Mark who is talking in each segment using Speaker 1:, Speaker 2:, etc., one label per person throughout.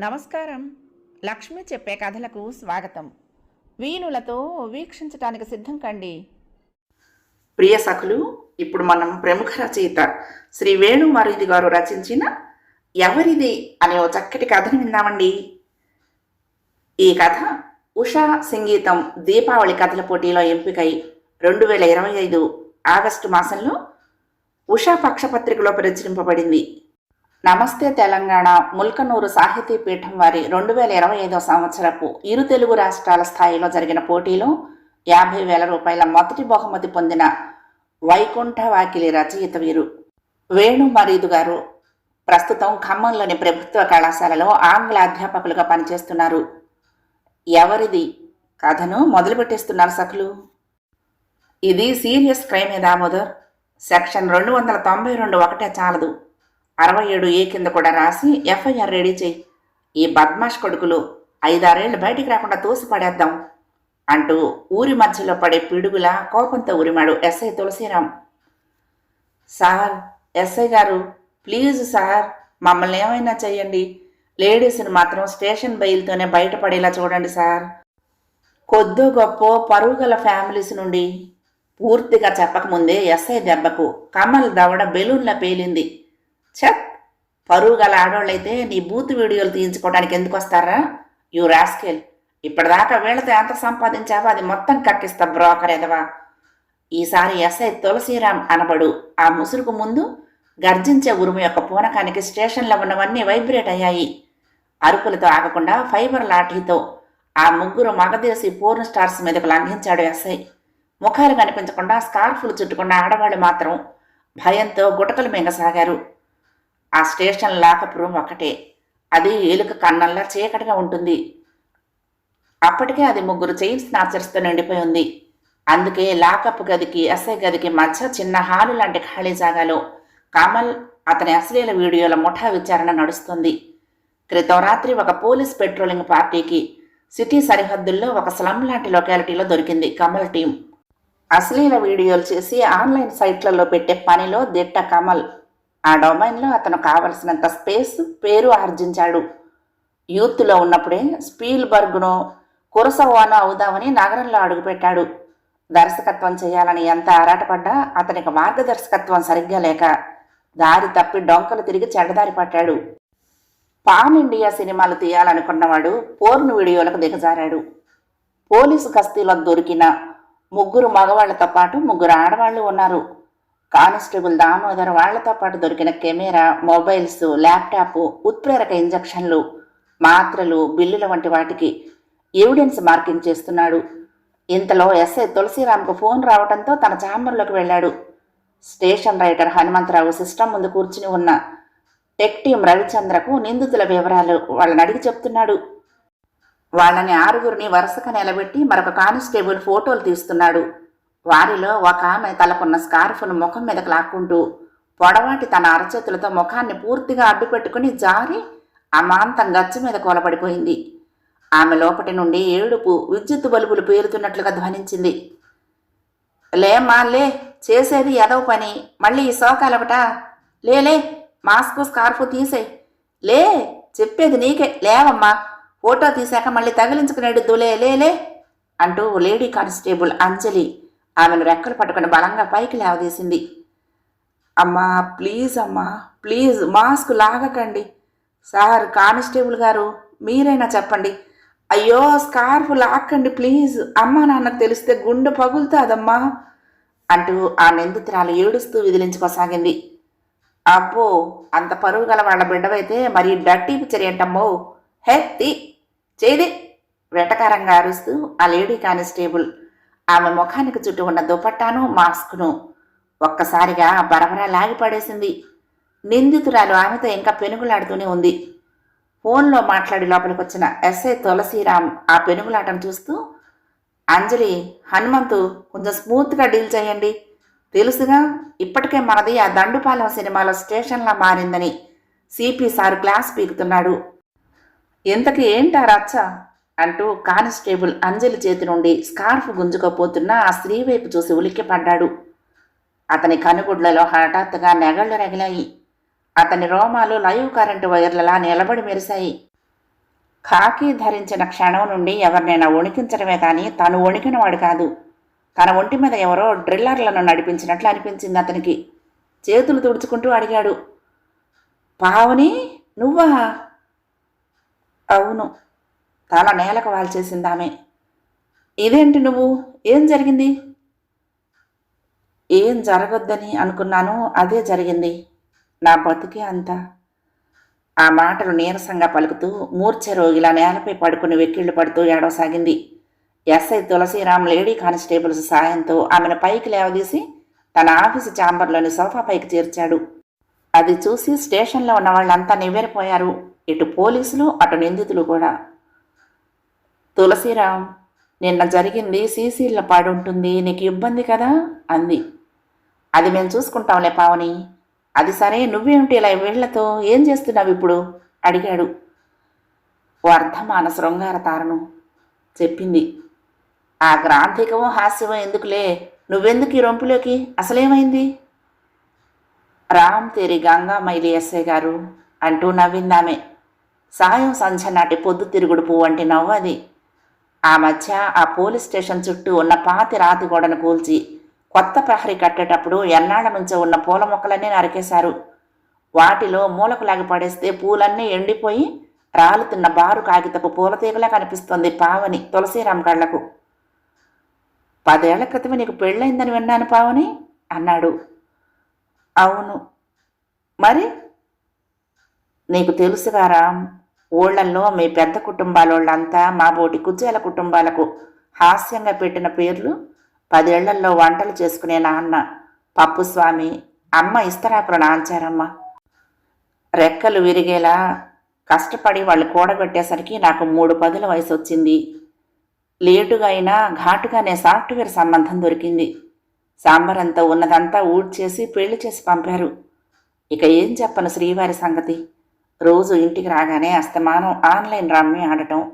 Speaker 1: నమస్కారం. లక్ష్మి చెప్పే కథలకు స్వాగతం. వీణులతో వీక్షించటానికి సిద్ధం కండి.
Speaker 2: ప్రియ సఖులు ఇప్పుడు మనం ప్రముఖ రచయిత శ్రీ వేణుమారుది గారు రచించిన ఎవరిది అనే ఓ చక్కటి కథను విన్నామండి ఈ కథ ఉషా సంగీతం దీపావళి కథల పోటీలో ఎంపికై రెండు వేల ఇరవై ఐదు ఆగస్టు మాసంలో ఉషా పక్షపత్రికలో ప్రచురింపబడింది. నమస్తే తెలంగాణ ముల్కనూరు సాహితీ పీఠం వారి రెండు వేల ఇరవై ఐదో సంవత్సరపు ఇరు తెలుగు రాష్ట్రాల స్థాయిలో జరిగిన పోటీలో యాభై వేల రూపాయల మొదటి బహుమతి పొందిన వైకుంఠ వాకిలి రచయిత వీరు వేణు మరీదు గారు ప్రస్తుతం ఖమ్మంలోని ప్రభుత్వ కళాశాలలో ఆంగ్ల అధ్యాపకులుగా పనిచేస్తున్నారు. ఎవరిది కథను మొదలుపెట్టేస్తున్నారు సఖులు? ఇది సీరియస్ క్రైమే దామోదర్. సెక్షన్ రెండు వందల తొంభై రెండు ఒకటే చాలదు. అరవై ఏడు ఏ కింద కూడా రాసి ఎఫ్ఐఆర్ రెడీ చేయి. ఈ బద్మాష్ కొడుకులు ఐదారేళ్ళు బయటికి రాకుండా తోసి పడేద్దాం అంటూ ఊరి మధ్యలో పడే పిడుగులా కోపంతో ఉరిమాడు ఎస్ఐ తులసిరాం. సార్ ఎస్ఐ గారు ప్లీజ్ సార్ మమ్మల్ని ఏమైనా చేయండి లేడీస్ని మాత్రం స్టేషన్ బయలుతోనే బయటపడేలా చూడండి సార్. కొద్దో గొప్ప పరుగుగల ఫ్యామిలీస్ నుండి పూర్తిగా చెప్పకముందే ఎస్ఐ దెబ్బకు కమల్ దవడ బెలూన్లా పేలింది. ఛత్ పరువు గల ఆడవాళ్ళైతే నీ బూత్ వీడియోలు తీయించుకోవడానికి ఎందుకు వస్తారా? యూ రాస్కెల్ ఇప్పటిదాకా వీళ్ళతో ఎంత సంపాదించావో అది మొత్తం కక్కిస్తా బ్రోకర్ ఎదవా. ఈసారి ఎస్ఐ తులసీరామ్ అనబడు. ఆ ముసురుకు ముందు గర్జించే ఉరుము యొక్క పూనకానికి స్టేషన్లో ఉన్నవన్నీ వైబ్రేట్ అయ్యాయి. అరుపులతో ఆగకుండా ఫైబర్ లాఠీతో ఆ ముగ్గురు మగదేశీ పోర్న్ స్టార్స్ మీదకు లంఘించాడు ఎస్ఐ. ముఖాలు కనిపించకుండా స్కార్ఫులు చుట్టుకున్న ఆడవాళ్ళు మాత్రం భయంతో గుటకలు మింగసాగారు ఆ స్టేషన్ లాకప్ రూమ్ ఒకటే. అది ఏలుక కన్నంలా చీకటిగా ఉంటుంది. అప్పటికే అది ముగ్గురు చైన్ స్నాచర్స్తో నిండిపోయి ఉంది. అందుకే లాకప్ గదికి ఎస్ఐ గదికి మధ్య చిన్న హాలు లాంటి ఖాళీ జాగాలో కమల్ అతని అశ్లీల వీడియోల ముఠా విచారణ నడుస్తుంది. క్రితం రాత్రి ఒక పోలీస్ పెట్రోలింగ్ పార్టీకి సిటీ సరిహద్దుల్లో ఒక స్లమ్ లాంటి లొకాలిటీలో దొరికింది కమల్ టీం. అశ్లీల వీడియోలు చేసి ఆన్లైన్ సైట్లలో పెట్టే పనిలో దిట్ట కమల్. ఆ డొమైన్లో అతను కావలసినంత స్పేస్ పేరు ఆర్జించాడు. యూత్లో ఉన్నప్పుడే స్పీల్బర్గ్ను కురసవాను అవుదామని నగరంలో అడుగుపెట్టాడు. దర్శకత్వం చేయాలని ఎంత ఆరాటపడ్డా అతనికి మార్గదర్శకత్వం సరిగ్గా లేక దారి తప్పి డొంకలు తిరిగి చెడ్డదారి పట్టాడు. పాన్ ఇండియా సినిమాలు తీయాలనుకున్నవాడు పోర్న్ వీడియోలకు దిగజారాడు. పోలీసు కస్తీలో దొరికిన ముగ్గురు మగవాళ్ళతో పాటు ముగ్గురు ఆడవాళ్ళు ఉన్నారు. కానిస్టేబుల్ దామోదర్ వాళ్ళతో పాటు దొరికిన కెమెరా మొబైల్స్ ల్యాప్టాప్ ఉత్ప్రేరక ఇంజక్షన్లు మాత్రలు బిల్లుల వంటి వాటికి ఎవిడెన్స్ మార్కింగ్ చేస్తున్నాడు. ఇంతలో ఎస్ఐ తులసిరామ్కు ఫోన్ రావడంతో తన ఛాంబర్లోకి వెళ్ళాడు. స్టేషన్ రైటర్ హనుమంతరావు సిస్టమ్ ముందు కూర్చుని ఉన్న టెక్ టీం రవిచంద్రకు నిందితుల వివరాలు వాళ్ళని అడిగి చెప్తున్నాడు. వాళ్ళని ఆరుగురిని వరుసగా నిలబెట్టి మరొక కానిస్టేబుల్ ఫోటోలు తీస్తున్నాడు. వారిలో ఒక ఆమె తలకున్న స్కార్ఫ్ను ముఖం మీదకు లాక్కుంటూ పొడవాటి తన అరచేతులతో ముఖాన్ని పూర్తిగా అడ్డుపెట్టుకుని జారి అమాంతం గచ్చు మీద కూలబడిపోయింది. ఆమె లోపటి నుండి ఏడుపు విద్యుత్ బల్బులు పేరుతున్నట్లుగా ధ్వనించింది. లేమ్మా లే చేసేది ఎదవ పని. మళ్ళీ ఈ సోకాలొకటా లేలే మాస్క్ స్కార్ఫ్ తీసేయ్ లే చెప్పేది నీకే. లేవమ్మా ఫోటో తీశాక మళ్ళీ తగిలించుకునేడు లే లేలే అంటూ లేడీ కానిస్టేబుల్ అంజలి ఆమెను రెక్కలు పట్టుకుని బలంగా పైకి లేవదీసింది. అమ్మా ప్లీజ్ అమ్మా ప్లీజ్ మాస్క్ లాగకండి. సార్ కానిస్టేబుల్ గారు మీరైనా చెప్పండి. అయ్యో స్కార్ఫ్ లాక్కండి ప్లీజ్. అమ్మా నాన్నకు తెలిస్తే గుండె పగులుతుందమ్మా అంటూ ఆ నిందితురాలు ఏడుస్తూ విదిలించుకోసాగింది. అబ్బో అంత పరువు గల వాళ్ళ బిడ్డవైతే మరి డట్టి పిక్చర్ ఏంటమ్మో హెత్తి చేది వెటకారంగా అరుస్తూ ఆ లేడీ కానిస్టేబుల్ ఆమె ముఖానికి చుట్టూ ఉన్న దుపట్టాను మాస్క్ను ఒక్కసారిగా బరబరా లాగిపడేసింది నిందితురాలు ఆమెతో ఇంకా పెనుగులాడుతూనే ఉంది. ఫోన్లో మాట్లాడి లోపలికి వచ్చిన ఎస్ఐ తులసీరామ్ ఆ పెనుగులాటను చూస్తూ అంజలి హనుమంతు కొంచెం స్మూత్గా డీల్ చేయండి. తెలుసుగా ఇప్పటికే మనది ఆ దండుపాలెం సినిమాలో స్టేషన్లా మారిందని సిపి సార్ క్లాస్ పీకుతున్నాడు. ఇంతకి ఏంటా రచ్చ? అంటూ కానిస్టేబుల్ అంజలి చేతి నుండి స్కార్ఫ్ గుంజుకోపోతున్న ఆ స్త్రీ వైపు చూసి ఉలిక్కిపడ్డాడు. అతని కనుగుడ్లలో హఠాత్తుగా నెగళ్ళు రగిలాయి. అతని రోమాలు లైవ్ కరెంటు వైర్లలా నిలబడి మెరిశాయి. కాకి ధరించిన క్షణం నుండి ఎవరినైనా వణికించడమే కానీ తను వణికినవాడు కాదు. తన ఒంటి మీద ఎవరో డ్రిల్లర్లను నడిపించినట్లు అనిపించింది అతనికి. చేతులు తుడుచుకుంటూ అడిగాడు. పావని నువ్వా? అవును. తల నేలకు వాల్చేసింది ఆమె ఇదేంటి నువ్వు? ఏం జరిగింది? ఏం జరగొద్దని అనుకున్నాను అదే జరిగింది. నా బతుకే అంతా. ఆ మాటలు నీరసంగా పలుకుతూ మూర్ఛ రోగిలా నేలపై పడుకుని వెక్కిళ్ళు పడుతూ ఏడవసాగింది. ఎస్ఐ తులసీరామ్ లేడీ కానిస్టేబుల్స్ సాయంతో ఆమెను పైకి లేవదీసి తన ఆఫీసు ఛాంబర్లోని సోఫా పైకి చేర్చాడు. అది చూసి స్టేషన్లో ఉన్న వాళ్ళంతా నివ్వెరిపోయారు. ఇటు పోలీసులు అటు నిందితులు కూడా. తులసిరామ్ నిన్న జరిగింది సీసీల పాడుంటుంది నీకు ఇబ్బంది కదా? అంది. అది మేము చూసుకుంటాంలే పావని. అది సరే నువ్వేమిటి ఇలా వీళ్ళతో ఏం చేస్తున్నావు ఇప్పుడు? అడిగాడు. వర్ధమాన శృంగార తారను చెప్పింది. ఆ గ్రాంధికమో హాస్యమో ఎందుకులే? నువ్వెందుకు ఈ రొంపులోకి? అసలేమైంది? రామ్ తేరి గంగా మైలి ఎస్ఐ గారు అంటూ నవ్విందామె. సాయం సంధ్య నాటి పొద్దు తిరుగుడు పువ్వు అంటే నవ్వది ఆ మధ్య ఆ పోలీస్ స్టేషన్ చుట్టూ ఉన్న పాతి రాతి గోడను కూల్చి కొత్త ప్రహరీ కట్టేటప్పుడు ఎన్నాళ్ళ నుంచో ఉన్న పూల మొక్కలన్నీ నరికేశారు. వాటిలో మూలకు లాగి పడేస్తే పూలన్నీ ఎండిపోయి రాలుతున్న బారు కాగితపు పూల తీగలా కనిపిస్తుంది పావని తులసిరామ్ కళ్ళకు. పదేళ్ళ క్రితమే నీకు పెళ్ళైందని విన్నాను పావని అన్నాడు. అవును. మరి? నీకు తెలుసుగా రామ్ ఊళ్ళల్లో మీ పెద్ద కుటుంబాలోళ్ళంతా మా బోటి కుచేల కుటుంబాలకు హాస్యంగా పెట్టిన పేర్లు పదేళ్ళలో వంటలు చేసుకునే నాన్న పప్పుస్వామి అమ్మ ఇస్తరాకుల నాంచారమ్మ రెక్కలు విరిగేలా కష్టపడి వాళ్ళు కూడగొట్టేసరికి నాకు మూడు పదుల వయసు వచ్చింది లేటుగా అయినా ఘాటుగానే సాఫ్ట్వేర్ సంబంధం దొరికింది. సాంబారంతా ఉన్నదంతా ఊడ్చేసి పెళ్ళి చేసి పంపారు. ఇక ఏం చెప్పను శ్రీవారి సంగతి? రోజు ఇంటికి రాగానే అస్తమానం ఆన్లైన్ రమ్మి ఆడటం.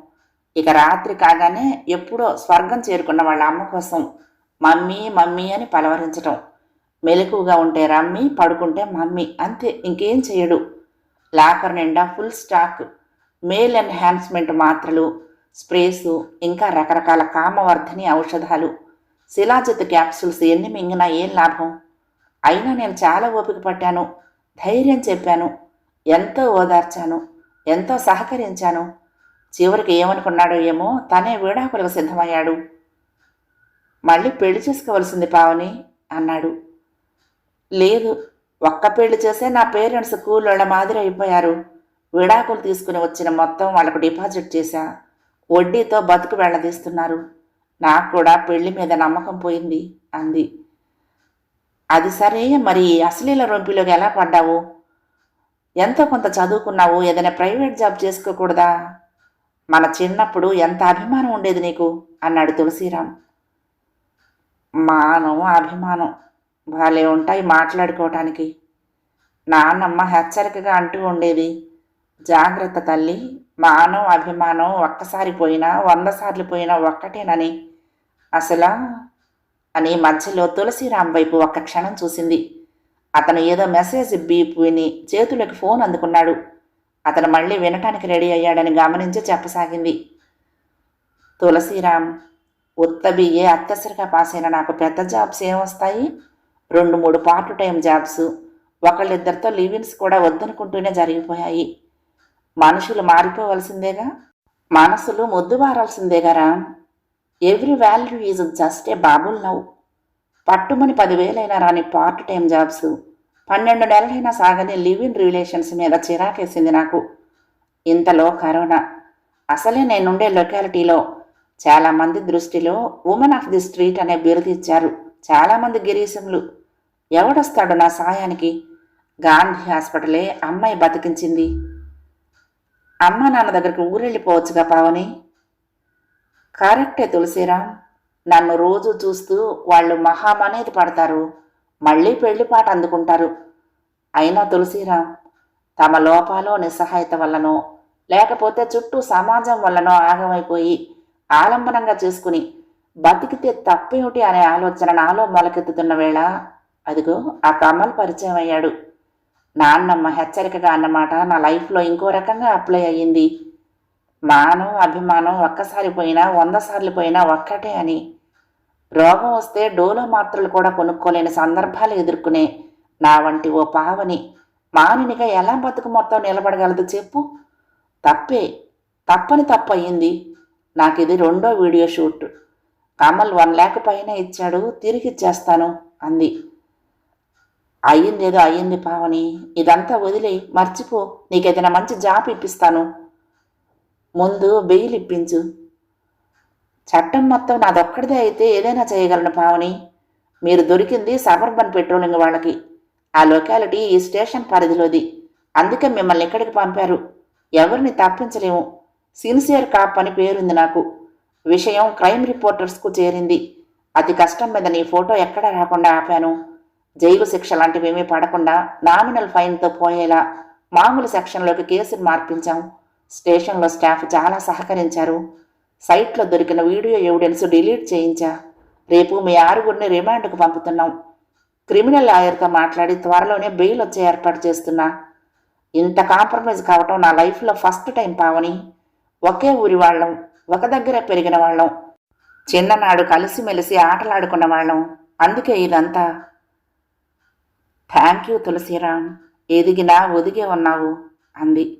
Speaker 2: ఇక రాత్రి కాగానే ఎప్పుడో స్వర్గం చేరుకున్న వాళ్ళ అమ్మ కోసం మమ్మీ మమ్మీ అని పలవరించటం. మెలకుగా ఉంటే రమ్మి పడుకుంటే మమ్మీ అంతే ఇంకేం చేయడు. లాకర్ నిండా ఫుల్ స్టాక్. మేల్ ఎన్హాన్స్మెంట్ మాత్రలు స్ప్రేసు ఇంకా రకరకాల కామవర్ధని ఔషధాలు. శిలాజిత్ క్యాప్సూల్స్ ఎన్ని మింగినా ఏం లాభం? అయినా నేను చాలా ఓపిక పట్టాను ధైర్యం చెప్పాను. ఎంతో ఓదార్చాను ఎంతో సహకరించాను. చివరికి ఏమనుకున్నాడో ఏమో తనే వీడాకులకు సిద్ధమయ్యాడు. మళ్ళీ పెళ్ళి చేసుకోవలసింది పావని అన్నాడు. లేదు ఒక్క పెళ్ళి చేసే నా పేరెంట్స్ కూలోళ్ళ మాదిరి అయిపోయారు. విడాకులు తీసుకుని వచ్చిన మొత్తం వాళ్ళకు డిపాజిట్ చేశా. వడ్డీతో బతుకు వెళ్ళదీస్తున్నారు. నాకు కూడా పెళ్ళి మీద నమ్మకం పోయింది అంది. అది సరే మరి అశ్లీల రొంపిలోకి ఎలా పడ్డావు? ఎంతో కొంత చదువుకున్నావు ఏదైనా ప్రైవేట్ జాబ్ చేసుకోకూడదా? మన చిన్నప్పుడు ఎంత అభిమానం ఉండేది నీకు? అన్నాడు తులసిరామ్. మానం అభిమానం. భలే ఉంటాయి మాట్లాడుకోవటానికి. నాన్నమ్మ హెచ్చరికగా అంటూ ఉండేది జాగ్రత్త తల్లి మానం అభిమానం ఒక్కసారి పోయినా వంద సార్లు పోయినా ఒక్కటేనని. అసలా అని మధ్యలో తులసిరామ్ వైపు ఒక్క క్షణం చూసింది. అతను ఏదో మెసేజ్ బీప్ విని చేతులకు ఫోన్ అందుకున్నాడు. అతను మళ్ళీ వినటానికి రెడీ అయ్యాడని గమనించి చెప్పసాగింది. తులసీరామ్ ఉత్త బియ్యే అత్తసరిగా పాస్ అయిన నాకు పెద్ద జాబ్స్ ఏమొస్తాయి? రెండు మూడు పార్ట్ టైం జాబ్స్. ఒకళ్ళిద్దరితో లివిన్స్ కూడా వద్దనుకుంటూనే జరిగిపోయాయి. మనుషులు మారిపోవలసిందేగా? మనసులు మొద్దుబారాల్సిందేగా Ram every value is just a bubble నవ్వు పట్టుమని పదివేలైనా రాని పార్ట్ టైం జాబ్స్. పన్నెండు నెలలైనా సాగని లివ్ ఇన్ రిలేషన్స్ మీద చిరాకేసింది నాకు. ఇంతలో కరోనా. అసలే నేనుండే లొకాలిటీలో. చాలామంది దృష్టిలో ఉమెన్ ఆఫ్ ది స్ట్రీట్ అనే బిరుదు ఇచ్చారు. చాలామంది గిరీశంలు. ఎవడొస్తాడు నా సాయానికి? గాంధీ హాస్పిటలే అమ్మాయి బతికించింది. అమ్మ నాన్న దగ్గరికి ఊరెళ్ళిపోవచ్చుగా పావని? కరెక్టే తులసిరామ్. నన్ను రోజు చూస్తూ వాళ్ళు మహామనేది పడతారు. మళ్ళీ పెళ్ళి పాట అందుకుంటారు. అయినా తులసిరామ్ తమ లోపాలో నిస్సహాయత వల్లనో లేకపోతే చుట్టూ సమాజం వల్లనో ఆగమైపోయి ఆలంబనంగా చేసుకుని బతికితే తప్పేమిటి అనే ఆలోచన నాలో మొలకెత్తుతున్న వేళ అదిగో ఆ కమల్ పరిచయం అయ్యాడు నాన్నమ్మ హెచ్చరికగా అన్నమాట నా లైఫ్లో ఇంకో రకంగా అప్లై అయ్యింది. మానం అభిమానం ఒక్కసారి పోయినా వంద సార్లు పోయినా ఒక్కటే అని. రోగం వస్తే డోలో మాత్రలు కూడా కొనుక్కోలేని సందర్భాలు ఎదుర్కొనే నా వంటి ఓ పావని మానినిగా ఎలా బతుకు మొత్తం నిలబడగలదు చెప్పు? తప్పే. తప్పని తప్పయింది నాకు ఇది రెండో video shoot. Kamal one lakh పైన ఇచ్చాడు. తిరిగి ఇచ్చేస్తాను అంది. అయ్యిందేదో అయ్యింది పావని. ఇదంతా వదిలి. మర్చిపో. నీకేదైనా మంచి జాబ్ ఇప్పిస్తాను. ముందు బెయిల్ ఇప్పించు. చట్టం మొత్తం నాదొక్కడిదే అయితే ఏదైనా చేయగలను పావని. మీరు దొరికింది సబర్బన్ పెట్రోలింగ్ వాళ్ళకి. ఆ లొకాలిటీ ఈ స్టేషన్ పరిధిలోది. అందుకే మిమ్మల్ని ఇక్కడికి పంపారు. ఎవరిని తప్పించలేము. సిన్సియర్ కాప్ అని పేరుంది నాకు. విషయం క్రైమ్ రిపోర్టర్స్కు చేరింది. అతి కష్టం మీద నీ ఫోటో ఎక్కడా రాకుండా ఆపాను? జైలు శిక్ష లాంటివేమీ పడకుండా నామినల్ ఫైన్తో పోయేలా మామూలు సెక్షన్లోకి కేసును మార్పించాం. స్టేషన్లో స్టాఫ్ చాలా సహకరించారు. సైట్లో దొరికిన వీడియో ఎవిడెన్స్ డిలీట్ చేయించా. రేపు మీ ఆరుగురిని రిమాండ్కు పంపుతున్నాం. క్రిమినల్ లాయర్తో మాట్లాడి త్వరలోనే బెయిల్ వచ్చే ఏర్పాటు చేస్తున్నా. ఇంత కాంప్రమైజ్ కావటం నా లైఫ్లో ఫస్ట్ టైం పావని. ఒకే ఊరి వాళ్ళం ఒక దగ్గర పెరిగిన వాళ్ళం. చిన్ననాడు కలిసిమెలిసి ఆటలాడుకున్న వాళ్ళం. అందుకే ఇదంతా. థ్యాంక్ యూ తులసిరామ్ ఎదిగినా ఒదిగే ఉన్నావు అంది.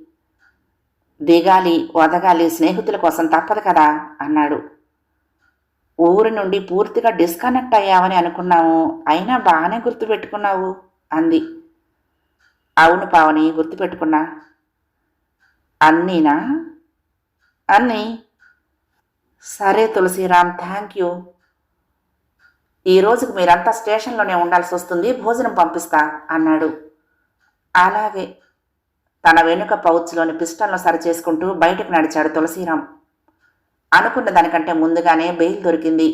Speaker 2: దిగాలి వదగాలి స్నేహితుల కోసం తప్పదు కదా అన్నాడు. ఊరి నుండి పూర్తిగా డిస్కనెక్ట్ అయ్యావని అనుకున్నాము అయినా బాగానే గుర్తుపెట్టుకున్నావు అంది. అవును పావని గుర్తుపెట్టుకున్నా. అన్నీనా? అన్నీ. సరే తులసిరామ్ థ్యాంక్ యూ. ఈ రోజుకు మీరంతా స్టేషన్లోనే ఉండాల్సి వస్తుంది భోజనం పంపిస్తా అన్నాడు. అలాగే. తన వెనుక పౌచ్లోని పిస్టల్ను సరిచేసుకుంటూ బయటకు నడిచాడు తులసీరాం. అనుకున్న దానికంటే ముందుగానే బెయిల్ దొరికింది.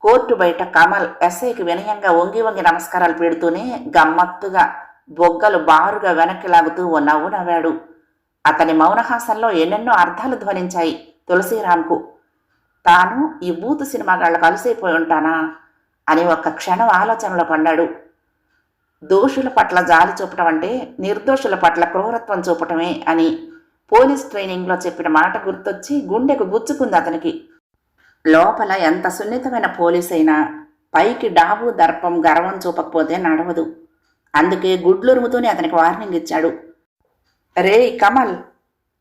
Speaker 2: కోర్టు బయట కమల్ ఎస్ఐకి వినయంగా వంగి వంగి నమస్కారాలు పెడుతూనే గమ్మత్తుగా బొగ్గలు బారుగా వెనక్కి లాగుతూ ఓ నవ్వు నవ్వాడు. అతని మౌనహాసంలో ఎన్నెన్నో అర్థాలు ధ్వనించాయి తులసిరామ్కు తాను ఈ బూతు సినిమాగాళ్ళకు కలిసైపోయి ఉంటానా అని ఒక్క క్షణం ఆలోచనలో పడ్డాడు. దోషుల పట్ల జాలి చూపటం అంటే నిర్దోషుల పట్ల క్రూరత్వం చూపటమే అని పోలీస్ ట్రైనింగ్లో చెప్పిన మాట గుర్తొచ్చి గుండెకు గుచ్చుకుంది అతనికి. లోపల ఎంత సున్నితమైన పోలీస్ అయినా పైకి డాబు దర్పం గర్వం చూపకపోతే నడవదు. అందుకే గుడ్లురుముతూనే అతనికి వార్నింగ్ ఇచ్చాడు. రే కమల్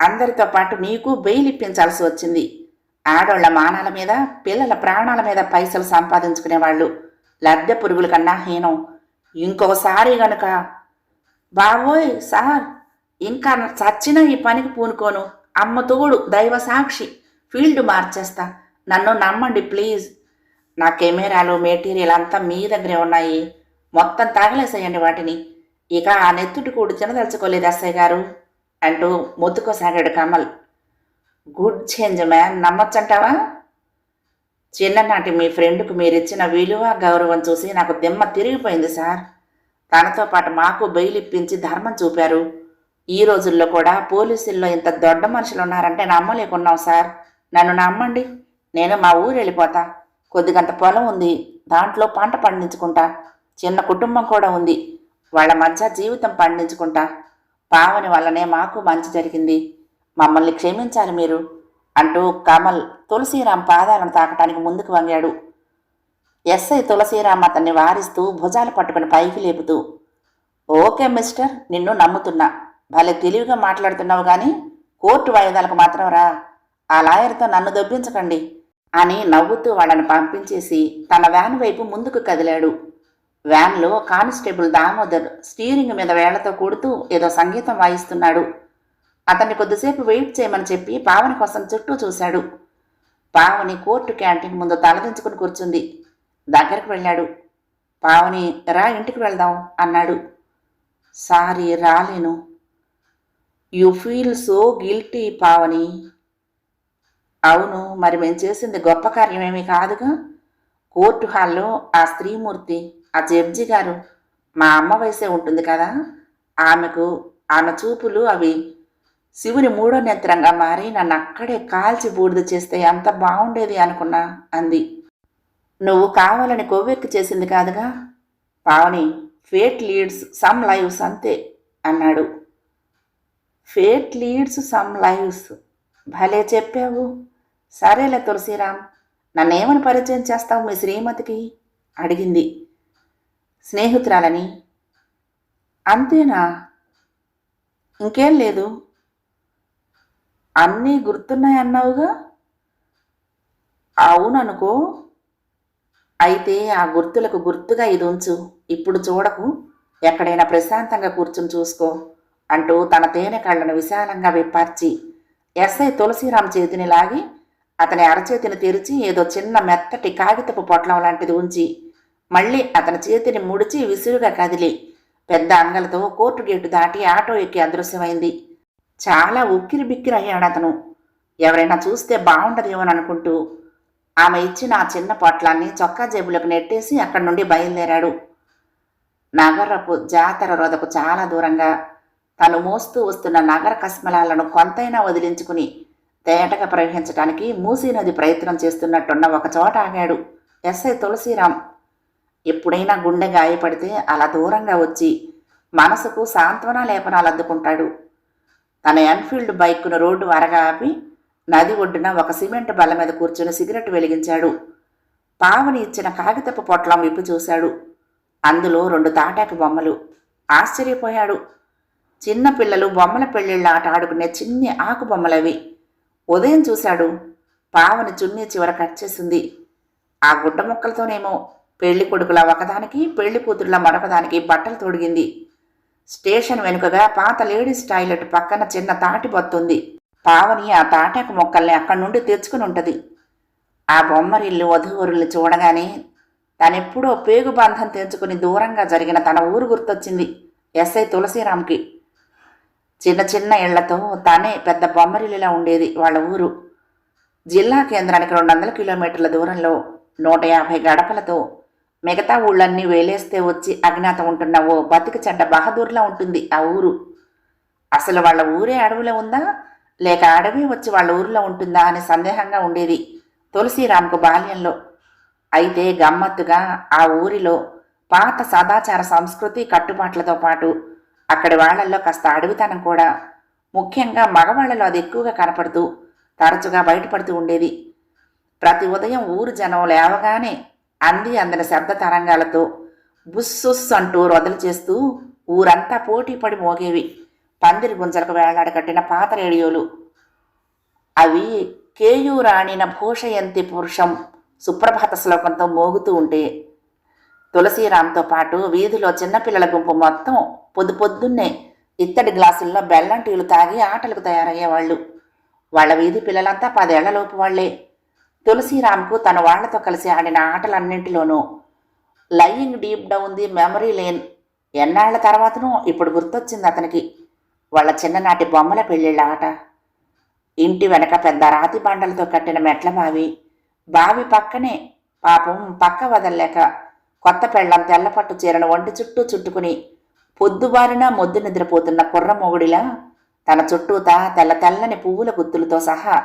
Speaker 2: అందరితో పాటు నీకు బెయిల్ ఇప్పించాల్సి వచ్చింది. ఆడోళ్ళ మానాల మీద పిల్లల ప్రాణాల మీద పైసలు సంపాదించుకునేవాళ్ళు. లద్దె పురుగుల కన్నా హీనం. ఇంకోసారి గనక బాబోయ్ సార్ ఇంకా చచ్చిన ఈ పనికి పూనుకోను. అమ్మ తోడు దైవ సాక్షి ఫీల్డ్ మార్చేస్తా. నన్ను నమ్మండి ప్లీజ్. నా కెమెరాలు మెటీరియల్ అంతా మీ దగ్గరే ఉన్నాయి. మొత్తం తాగలేసేయండి వాటిని. ఇక ఆ నెత్తుటి కూడు చిన్నదలుచుకోలేదు ఎస్ఐ గారు అంటూ మొత్తుకోసాగాడు కమల్. Good change man. నమ్మొచ్చంటావా? చిన్ననాటి మీ ఫ్రెండ్కు మీరిచ్చిన విలువ గౌరవం చూసి నాకు దిమ్మ తిరిగిపోయింది సార్. తనతో పాటు మాకు బయలిప్పించి ధర్మం చూపారు. ఈ రోజుల్లో కూడా పోలీసుల్లో ఇంత దొడ్డ మనుషులు ఉన్నారంటే నమ్మలేకున్నాం సార్. నన్ను నమ్మండి. నేను మా ఊరు వెళ్ళిపోతా. కొద్దిగంత పొలం ఉంది. దాంట్లో పంట పండించుకుంటా. చిన్న కుటుంబం కూడా ఉంది. వాళ్ళ మధ్య జీవితం పండించుకుంటా. పావని వల్లనే మాకు మంచి జరిగింది. మమ్మల్ని క్షమించాలి మీరు అంటూ కమల్ తులసీరాం పాదాలను తాకటానికి ముందుకు వంగాడు. ఎస్ఐ తులసీరాం అతన్ని వారిస్తూ భుజాలు పట్టుకుని పైకి లేపుతూ ఓకే మిస్టర్ నిన్ను నమ్ముతున్నా. భలే తెలివిగా మాట్లాడుతున్నావు కానీ కోర్టు వాయిదాలకు మాత్రం రా. ఆ లాయర్తో నన్ను దొబ్బించకండి అని నవ్వుతూ వాళ్ళని పంపించేసి తన వ్యాన్ వైపు ముందుకు కదిలాడు. వ్యాన్లో కానిస్టేబుల్ దామోదర్ స్టీరింగ్ మీద వేళ్ళతో కూడుతూ ఏదో సంగీతం వాయిస్తున్నాడు. అతన్ని కొద్దిసేపు వెయిట్ చేయమని చెప్పి పావని కోసం చుట్టూ చూశాడు. పావని కోర్టు క్యాంటీన్ ముందు తలదించుకుని కూర్చుంది. దగ్గరికి వెళ్ళాడు. పావని రా ఇంటికి వెళ్దాం అన్నాడు. సారీ రాలేను. You feel so guilty Pavani. అవును మరి మేము చేసింది గొప్ప కార్యమేమీ కాదుగా? కోర్టు హాల్లో ఆ స్త్రీమూర్తి ఆ జడ్జి గారు మా అమ్మ వయసే ఉంటుంది కదా? ఆమెకు ఆమె చూపులు అవి శివుని మూడో నేత్రంగా మారి నన్ను అక్కడే కాల్చి బూడిద చేస్తే ఎంత బాగుండేది అనుకున్నా అంది. నువ్వు కావాలని కొవ్వెక్కి చేసింది కాదుగా? Pavani fate leads some lives అంతే అన్నాడు. Fate leads some lives? భలే చెప్పావు. సరేలే తులసిరామ్ నన్నేమని పరిచయం చేస్తావు మీ శ్రీమతికి? అడిగింది. స్నేహితురాలని అంతేనా? ఇంకేం లేదు అన్నీ గుర్తున్నాయి అన్నావుగా? అవుననుకో. అయితే ఆ గుర్తులకు గుర్తుగా ఇది ఉంచు. ఇప్పుడు చూడకు. ఎక్కడైనా ప్రశాంతంగా కూర్చుని చూసుకో అంటూ తన తేనె కళ్ళను విశాలంగా విప్పార్చి ఎస్ఐ తులసిరామ్ చేతిని లాగి అతని అరచేతిని తెరిచి ఏదో చిన్న మెత్తటి కాగితపు పొట్లం లాంటిది ఉంచి మళ్ళీ అతని చేతిని ముడిచి విసురుగా కదిలి పెద్ద అంగలతో కోర్టు గేటు దాటి ఆటో ఎక్కి అదృశ్యమైంది. చాలా ఉక్కిరి బిక్కిరి అయ్యాడు అతను. ఎవరైనా చూస్తే బాగుండదేమోననుకుంటూ ఆమె ఇచ్చిన ఆ చిన్న పొట్లాన్ని చొక్కా జేబులకు నెట్టేసి అక్కడి నుండి బయలుదేరాడు. నగరపు జాతర రొదకు చాలా దూరంగా తను మోస్తూ వస్తున్న నగర కస్మలాలను కొంతైనా వదిలించుకుని తేటగా ప్రవహించడానికి మూసీ నది ప్రయత్నం చేస్తున్నట్టున్న ఒక చోట ఆగాడు. ఎస్ఐ తులసీరాం. ఎప్పుడైనా గుండె గాయపడితే అలా దూరంగా వచ్చి మనసుకు సాంత్వన లేపనాలు అందుకుంటాడు తన ఎన్ఫీల్డ్ బైక్ను రోడ్డు వరగాపి నది ఒడ్డున ఒక సిమెంట్ బల్ల మీద కూర్చుని సిగరెట్ వెలిగించాడు. పావని ఇచ్చిన కాగితపు పొట్లం విప్పి చూశాడు. అందులో రెండు తాటాకు బొమ్మలు. ఆశ్చర్యపోయాడు. చిన్న పిల్లలు బొమ్మల పెళ్ళిళ్ళ ఆట ఆడుకునే చిన్ని ఆకు బొమ్మలవి. ఉదయం చూశాడు పావని చున్నీ చివర కట్ చేసింది. ఆ గుడ్డ ముక్కలతోనేమో పెళ్ళి కొడుకుల ఒకదానికి పెళ్ళి కూతురుల మరొకదానికి బట్టలు తొడిగింది. స్టేషన్ వెనుకగా పాత లేడీస్ టాయిలెట్ పక్కన చిన్న తాటి బొత్తుంది. పావని ఆ తాటాకు మొక్కల్ని అక్కడి నుండి తెచ్చుకుని ఉంటుంది. ఆ బొమ్మరిల్లు వధువరుల్ని చూడగానే తనెప్పుడో పేగు బంధం తెంచుకుని దూరంగా జరిగిన తన ఊరు గుర్తొచ్చింది ఎస్ఐ తులసిరామ్కి. చిన్న చిన్న ఇళ్ళతో తానే పెద్ద బొమ్మరిల్లులా ఉండేది వాళ్ళ ఊరు. జిల్లా కేంద్రానికి రెండు వందల కిలోమీటర్ల దూరంలో నూట యాభై గడపలతో మిగతా ఊళ్ళన్నీ వేలేస్తే వచ్చి అజ్ఞాతం ఉంటున్న ఓ బతికి చెడ్డ బహదూర్లా ఉంటుంది ఆ ఊరు. అసలు వాళ్ళ ఊరే అడవిలో ఉందా? లేక అడవి వచ్చి వాళ్ళ ఊరిలో ఉంటుందా అని సందేహంగా ఉండేది తులసిరామ్కు బాల్యంలో. అయితే గమ్మత్తుగా ఆ ఊరిలో పాత సదాచార సంస్కృతి కట్టుబాట్లతో పాటు అక్కడి వాళ్ళల్లో కాస్త అడవితనం కూడా. ముఖ్యంగా మగవాళ్ళలో అది ఎక్కువగా కనపడుతూ తరచుగా బయటపడుతూ ఉండేది. ప్రతి ఉదయం ఊరు జనం లేవగానే అంది అందిన శబ్ద తరంగాలతో బుస్సుస్ అంటూ రొదలు చేస్తూ ఊరంతా పోటీ పడి మోగేవి. పందిరి గుంజలకు వేలాడ కట్టిన పాత రేడియోలు. అవి కేయూరాణిన భూషయంతి పురుషం సుప్రభాత శ్లోకంతో మోగుతూ ఉంటే తులసీరామ్తో పాటు వీధిలో చిన్నపిల్లల గుంపు మొత్తం పొద్దు పొద్దున్నే ఇత్తడి గ్లాసుల్లో బెల్లం టీలు తాగి ఆటలకు తయారయ్యేవాళ్ళు. వాళ్ళ వీధి పిల్లలంతా పదేళ్ళలోపు వాళ్ళే తులసీరామ్కు తన వాళ్ళతో కలిసి ఆడిన ఆటలన్నింటిలోనూ lying deep down the memory lane. ఎన్నాళ్ళ తర్వాతనూ ఇప్పుడు గుర్తొచ్చింది అతనికి. వాళ్ళ చిన్ననాటి బొమ్మల పెళ్ళిళ్ళ ఆట. ఇంటి వెనక పెద్ద రాతి బండలతో కట్టిన మెట్ల బావి. బావి పక్కనే పాపం పక్క వదల్లేక కొత్త పెళ్ళం తెల్లపట్టు చీరను ఒంటి చుట్టూ చుట్టుకుని పొద్దుబారిన మొద్దు నిద్రపోతున్న కుర్ర మొగుడిలా తన చుట్టూతా తెల్ల తెల్లని పువ్వుల గుత్తులతో సహా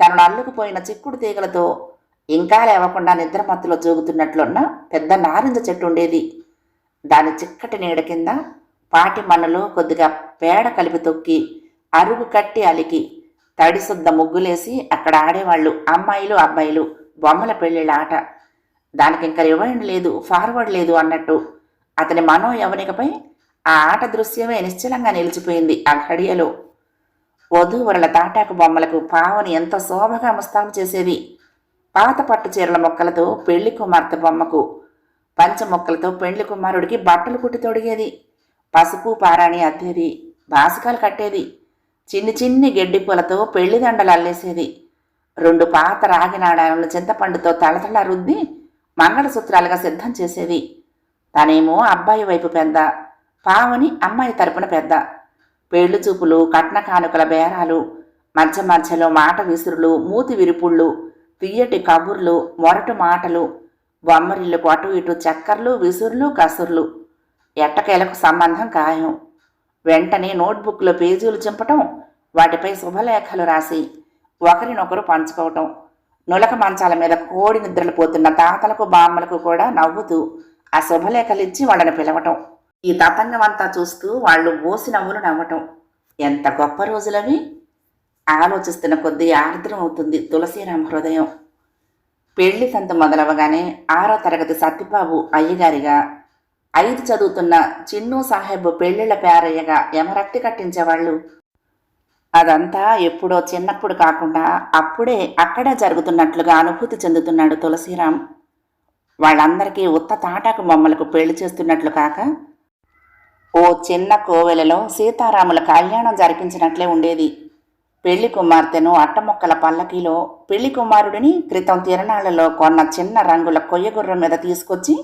Speaker 2: తనను అల్లుకుపోయిన చిక్కుడు తీగలతో ఇంకా లేవకుండా నిద్రమత్తులో జోగుతున్నట్లున్న పెద్ద నారింజ చెట్టు ఉండేది. దాని చిక్కటి నీడ కింద పాటి మన్నులో కొద్దిగా పేడ కలిపి తొక్కి అరుగు కట్టి అలికి తడిశుద్ధ ముగ్గులేసి అక్కడ ఆడేవాళ్ళు అమ్మాయిలు అబ్బాయిలు బొమ్మల పెళ్ళిళ్ళ ఆట. దానికి ఇంకా రివైండ్ లేదు ఫార్వర్డ్ లేదు అన్నట్టు. అతని మనో యవనికపై ఆ ఆట దృశ్యమే నిశ్చలంగా నిలిచిపోయింది ఆ ఘడియలో. వధూవరుల తాటాకు బొమ్మలకు పావని ఎంతో శోభగా ముస్తాం చేసేది పాత పట్టు చీరల మొక్కలతో పెళ్ళి కుమార్తె బొమ్మకు పంచ మొక్కలతో పెళ్ళి కుమారుడికి బట్టలు కుట్టి తొడిగేది. పసుపు పారాణి అద్దేది బాసకాలు కట్టేది. చిన్ని చిన్ని గెడ్డి పూలతో పెళ్ళి దండలు అల్లేసేది. రెండు పాత రాగి నాణాలను చింతపండుతో తళతళ రుద్ది మంగళసూత్రాలుగా సిద్ధం చేసేది. తనేమో అబ్బాయి వైపు పెద్ద పావని అమ్మాయి తరపున పెద్ద. పెళ్ళి చూపులు కట్న కానుకల బేరాలు మధ్య మధ్యలో మాట విసురులు మూతి విరుపుళ్ళు తీయటి కబుర్లు మొరటు మాటలు బొమ్మరిల్లుకు అటు ఇటు చక్కర్లు విసురులు కసుర్లు. ఎట్టకేలకు సంబంధం ఖాయం. వెంటనే నోట్బుక్లో పేజీలు చింపటం వాటిపై శుభలేఖలు రాసి ఒకరినొకరు పంచుకోవటం. నులక మంచాల మీద కోడి నిద్రలు పోతున్న తాతలకు బామ్మలకు కూడా నవ్వుతూ ఆ శుభలేఖలిచ్చి వాళ్ళని పిలవటం. ఈ తతంగం అంతా చూస్తూ వాళ్ళు మోసి నవ్వులు నవ్వటం. ఎంత గొప్ప రోజులవి? ఆలోచిస్తున్న కొద్దీ ఆర్ద్రం అవుతుంది తులసిరామ్ హృదయం. పెళ్ళి సంత మొదలవగానే ఆరో తరగతి సత్యబాబు అయ్యగారిగా ఐదు చదువుతున్న చిన్ను సాహెబ్ పెళ్ళిళ్ళ పేరయ్యగా ఎమరక్తి కట్టించేవాళ్ళు. అదంతా ఎప్పుడో చిన్నప్పుడు కాకుండా అప్పుడే అక్కడే జరుగుతున్నట్లుగా అనుభూతి చెందుతున్నాడు తులసిరామ్. వాళ్ళందరికీ ఉత్త తాటాకు బొమ్మలకు పెళ్ళి చేస్తున్నట్లు కాక ఓ చిన్న కోవెలలో సీతారాముల కళ్యాణం జరిపించినట్లే ఉండేది. పెళ్ళి కుమార్తెను అట్టముక్కల పల్లకీలో పెళ్ళి కుమారుడిని క్రితం తిరణాలలో కొన్న చిన్న రంగుల కొయ్యగుర్రం మీద తీసుకొచ్చి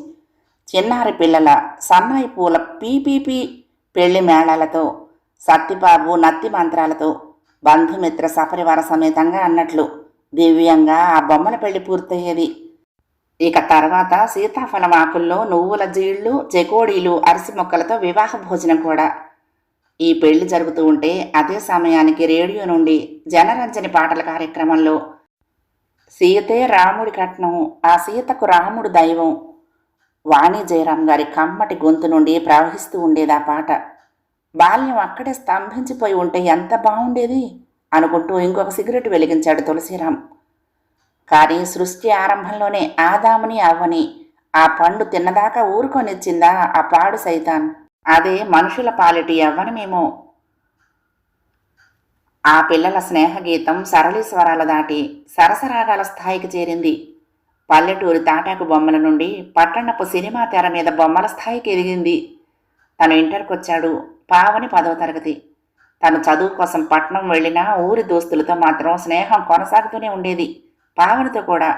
Speaker 2: చిన్నారి పిల్లల సన్నాయి పూల పీపీపీ పెళ్ళి మేళాలతో సత్తిబాబు నత్తి మంత్రాలతో బంధుమిత్ర సపరివార సమేతంగా అన్నట్లు దివ్యంగా ఆ బొమ్మల పెళ్ళి పూర్తయ్యేది. ఇక తర్వాత సీతాఫలం ఆకుల్లో నువ్వుల జీళ్ళు చెకోడీలు అరిసి మొక్కలతో వివాహ భోజనం కూడా. ఈ పెళ్ళి జరుగుతూ ఉంటే అదే సమయానికి రేడియో నుండి జనరంజని పాటల కార్యక్రమంలో సీతే రాముడి కట్నం ఆ సీతకు రాముడు దైవం వాణి జయరాం గారి కమ్మటి గొంతు నుండి ప్రవహిస్తూ ఉండేది ఆ పాట. బాల్యం అక్కడే స్తంభించిపోయి ఉంటే ఎంత బాగుండేది అనుకుంటూ ఇంకొక సిగరెట్ వెలిగించాడు తులసిరాం కానీ సృష్టి ఆరంభంలోనే ఆదాముని అవ్వని ఆ పండు తిన్నదాకా ఊరుకొనిచ్చిందా ఆ పాడు సైతాన్? అదే మనుషుల పాలిటి యవ్వనమేమో ఆ పిల్లల స్నేహగీతం సరళి స్వరాల దాటి సరసరాగాల స్థాయికి చేరింది. పల్లెటూరి తాటాకు బొమ్మల నుండి పట్టణపు సినిమా తెర మీద బొమ్మల స్థాయికి ఎదిగింది. తను ఇంటర్కి వచ్చాడు పావని పదవ తరగతి. తను చదువు కోసం పట్నం వెళ్ళినా ఊరి దోస్తులతో మాత్రం స్నేహం కొనసాగుతూనే ఉండేది. పావనితో కూడా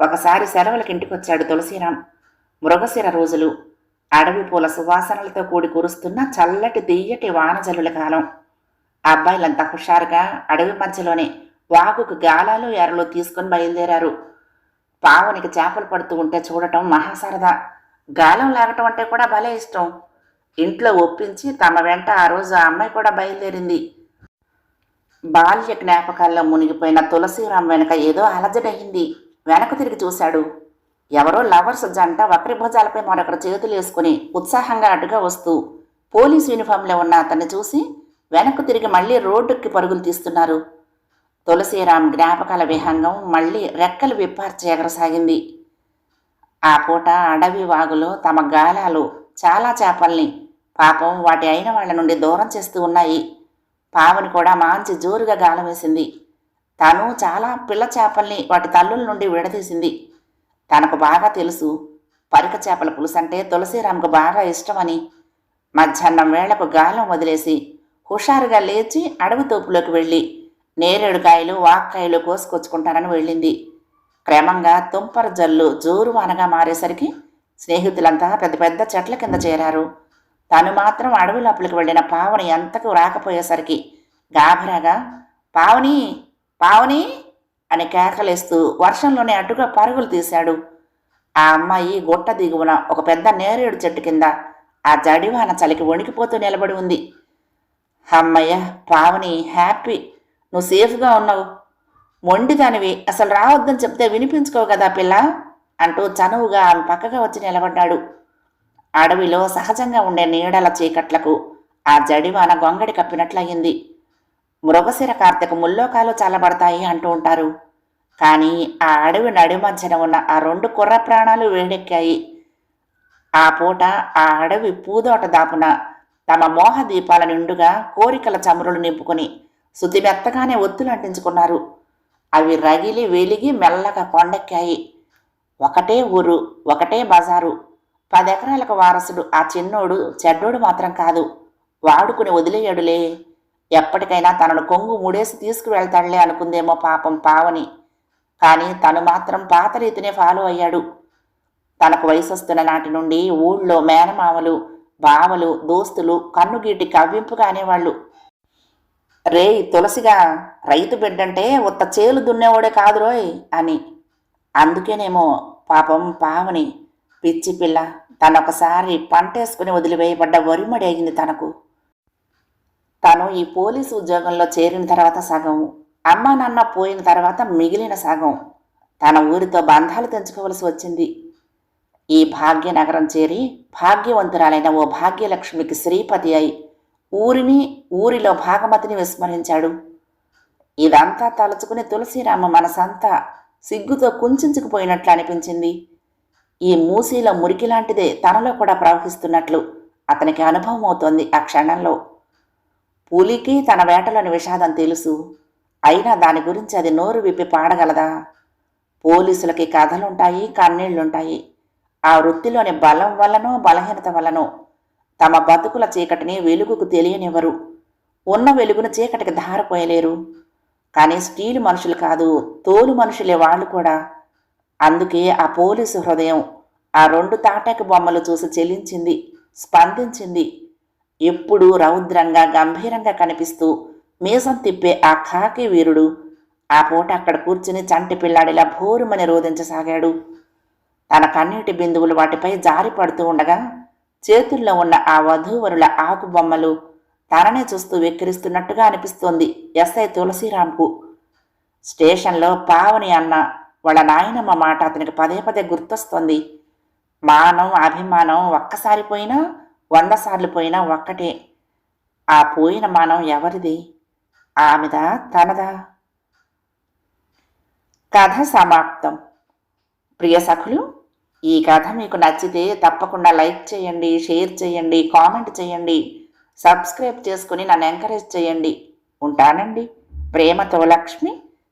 Speaker 2: ఒకసారి సెలవులకి ఇంటికొచ్చాడు తులసిరాం. మృగశిర రోజులు అడవి పూల సువాసనలతో కూడి కురుస్తున్న చల్లటి తీయటి వానజలుల కాలం. అబ్బాయిలంతా హుషారుగా అడవి మధ్యలోనే వాగుకు గాలాలు ఎరలు తీసుకొని బయలుదేరారు. పావునికి చేపలు పడుతూ ఉంటే చూడటం మహాసరదా. గాలం లాగటం అంటే కూడా భలే ఇష్టం. ఇంట్లో ఒప్పించి తమ వెంట ఆ రోజు ఆ అమ్మాయి కూడా బయలుదేరింది. బాల్య జ్ఞాపకాల్లో మునిగిపోయిన తులసీరాం వెనక ఏదో అలజడయింది. వెనక తిరిగి చూశాడు. ఎవరో లవర్స్ జంట వక్రి భుజాలపై మరొకరు చేతులు వేసుకుని ఉత్సాహంగా అటుగా వస్తూ పోలీస్ యూనిఫామ్లో ఉన్న అతన్ని చూసి వెనక్కు తిరిగి మళ్ళీ రోడ్డుకి పరుగులు తీస్తున్నారు. తులసీరాం జ్ఞాపకాల విహంగం మళ్ళీ రెక్కలు విప్పార్చి ఎగరసాగింది. ఆ పూట అడవి వాగులో తమ గాలాలు చాలా చేపల్ని పాపం వాటి అయిన వాళ్ళ నుండి దూరం చేస్తూ ఉన్నాయి. పావని కూడా మాంచి జోరుగా గాలం వేసింది. తను చాలా పిల్ల చేపల్ని వాటి తల్లుల నుండి విడదీసింది. తనకు బాగా తెలుసు పరిక చేపల పులుసు అంటే బాగా ఇష్టమని. మధ్యాహ్నం వేళకు గాలం వదిలేసి హుషారుగా లేచి అడవి తోపులోకి వెళ్ళి నేరేడుకాయలు వాక్కాయలు కోసుకొచ్చుకుంటానని వెళ్ళింది. క్రమంగా తుంపర జల్లు జోరు వానగా మారేసరికి స్నేహితులంతా పెద్ద పెద్ద చెట్ల కింద చేరారు. తను మాత్రం అడవి లోపలికి వెళ్ళిన పావని ఎంతకు రాకపోయేసరికి గాభరాగా పావని పావని అని కేకలేస్తూ వర్షంలోనే అడ్డుగా పరుగులు తీశాడు. ఆ అమ్మాయి గుట్ట దిగువన ఒక పెద్ద నేరేడు చెట్టు కింద ఆ జడివాన చలికి వణికిపోతూ నిలబడి ఉంది. అమ్మయ్య పావని హ్యాపీ. నువ్వు సేఫ్గా ఉన్నావు. మొండిదానివి అసలు రావద్దని చెప్తే వినిపించుకోవు కదా పిల్ల అంటూ చనువుగా ఆమె పక్కగా వచ్చి నిలబడ్డాడు. అడవిలో సహజంగా ఉండే నీడల చీకట్లకు ఆ జడివాన గొంగడి కప్పినట్లయింది. మృగశిర కార్తెకు ముల్లోకాలు చల్లబడతాయి అంటూ ఉంటారు. కానీ ఆ అడవి నడి మధ్యన ఉన్న ఆ రెండు కుర్ర ప్రాణాలు వేడెక్కాయి. ఆ పూట ఆ అడవి పూదోట దాపున తమ మోహ దీపాల నిండుగా కోరికల చమురులు నింపుకొని శుద్ధిమెత్తగానే ఒత్తులు అంటించుకున్నారు. అవి రగిలి వెలిగి మెల్లగా కొండెక్కాయి. ఒకటే ఊరు ఒకటే బజారు పదెకరాలకు వారసుడు ఆ చిన్నోడు చెడ్డోడు మాత్రం కాదు. వాడుకుని వదిలేయడులే. ఎప్పటికైనా తనను కొంగు మూడేసి తీసుకువెళ్తాడులే అనుకుందేమో పాపం పావని. కానీ తను మాత్రం పాత రీతినే ఫాలో అయ్యాడు. తనకు వయసొస్తున్న నాటి నుండి ఊళ్ళో మేనమామలు బావలు దోస్తులు కన్నుగీటి కవ్వింపుగా అనేవాళ్ళు. రేయ్ తులసిగా రైతు బిడ్డంటే ఉత్త చేలు దున్నేవాడే కాదురోయ్ అని. అందుకేనేమో పాపం పావని పిచ్చి పిల్ల తనొకసారి పంటేసుకుని వదిలివేయబడ్డ వరిమడి అయింది తనకు. తను ఈ పోలీసు ఉద్యోగంలో చేరిన తర్వాత సగం. అమ్మ నాన్న పోయిన తర్వాత మిగిలిన సగం. తన ఊరితో బంధాలు తెంచుకోవలసి వచ్చింది. ఈ భాగ్యనగరం చేరి భాగ్యవంతురాలైన ఓ భాగ్యలక్ష్మికి శ్రీపతి అయి ఊరిని ఊరిలో భాగమతిని విస్మరించాడు. ఇదంతా తలుచుకుని తులసిరామ మనసంతా సిగ్గుతో కుంచుకుపోయినట్లు అనిపించింది. ఈ మూసీలో మురికి లాంటిదే తనలో కూడా ప్రవహిస్తున్నట్లు అతనికి అనుభవం అవుతోంది ఆ క్షణంలో. పులికి తన వేటలోని విషాదం తెలుసు. అయినా దాని గురించి అది నోరు విప్పి పాడగలదా? పోలీసులకి కథలుంటాయి కన్నీళ్ళుంటాయి. ఆ వృత్తిలోని బలం వల్లనో బలహీనత వల్లనో తమ బతుకుల చీకటిని వెలుగుకు తెలియనివ్వరు. ఉన్న వెలుగును చీకటికి ధారపోయలేరు. కానీ స్టీలు మనుషులు కాదు తోలు మనుషులే వాళ్ళు కూడా అందుకే ఆ పోలీసు హృదయం ఆ రెండు తాటాకు బొమ్మలు చూసి చెలించింది స్పందించింది. ఎప్పుడూ రౌద్రంగా గంభీరంగా కనిపిస్తూ మీసం తిప్పే ఆ కాకి వీరుడు ఆ పూట అక్కడ కూర్చుని చంటి పిల్లాడిలా భోరుమని రోధించసాగాడు తన కన్నీటి బిందువులు వాటిపై జారి పడుతూ ఉండగా చేతుల్లో ఉన్న ఆ వధూవరుల ఆకు బొమ్మలు తననే చూస్తూ వెక్కిరిస్తున్నట్టుగా అనిపిస్తోంది ఎస్ఐ తులసిరాంకు. స్టేషన్లో పావని అన్న వాళ్ళ నాయనమ్మ మాట అతనికి పదే పదే గుర్తొస్తుంది. మానం అభిమానం ఒక్కసారి పోయినా వంద సార్లు పోయినా ఒక్కటే. ఆ పోయిన మానం ఎవరిది? ఆమెదా? తనదా? కథ సమాప్తం. ప్రియ సఖులు ఈ కథ మీకు నచ్చితే తప్పకుండా లైక్ చేయండి షేర్ చేయండి కామెంట్ చేయండి సబ్స్క్రైబ్ చేసుకుని నన్ను ఎంకరేజ్ చేయండి. ఉంటానండి. ప్రేమతో లక్ష్మి.